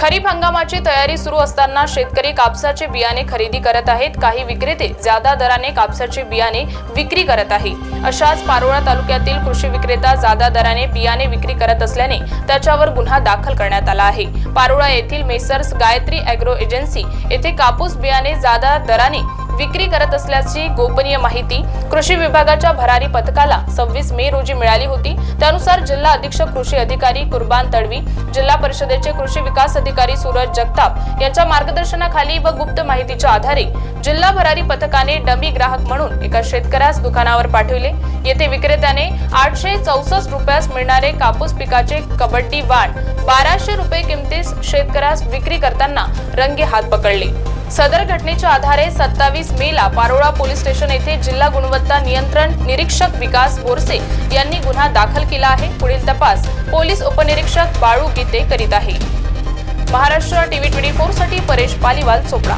खरीप हंगामाची तयारी सुरू असताना शेतकरी कापसाचे बियाणे खरेदी करत आहेत. काही विक्रेते जादा दराने कापसाचे बियाणे विक्री करत आहे. अशाच पारोळा तालुक्यातील कृषी विक्रेता जादा दराने बियाणे विक्री करत असल्याने त्याच्यावर गुन्हा दाखल करण्यात आला आहे. पारोळा येथील मेसर्स गायत्री अॅग्रो एजन्सी येथे कापूस बियाणे जादा दराने विक्री करत असल्याची गोपनीय माहिती कृषी विभागाच्या भरारी पथकाला सव्वीस मे रोजी मिळाली होती. त्यानुसार जिल्हा अधीक्षक कृषी अधिकारी कुर्बान तडवी जिल्हा परिषदेचे कृषी विकास अधिकारी सूरज जगताप यांच्या मार्गदर्शनाखाली व गुप्त माहितीच्या आधारे जिल्हा भरारी पथकाने डमी ग्राहक म्हणून एका शेतकऱ्यास दुकानावर पाठविले. येथे विक्रेत्याने आठशे चौसष्ट रुपयास मिळणारे कापूस पिकाचे कबड्डी वाण बाराशे रुपये किमतीस शेतकऱ्यास विक्री करताना रंगे हात पकडले. सदर घटनेच्या आधारे सत्तावीस मेला पारोळा पोलीस स्टेशन येथे जिल्हा गुणवत्ता नियंत्रण निरीक्षक विकास बोरसे यांनी गुन्हा दाखल केला आहे. पुढील तपास पोलीस उपनिरीक्षक बाळू गीते करीत आहे. महाराष्ट्र टीव्ही ट्वेंटी फोरसाठी परेश पालीवाल चोपडा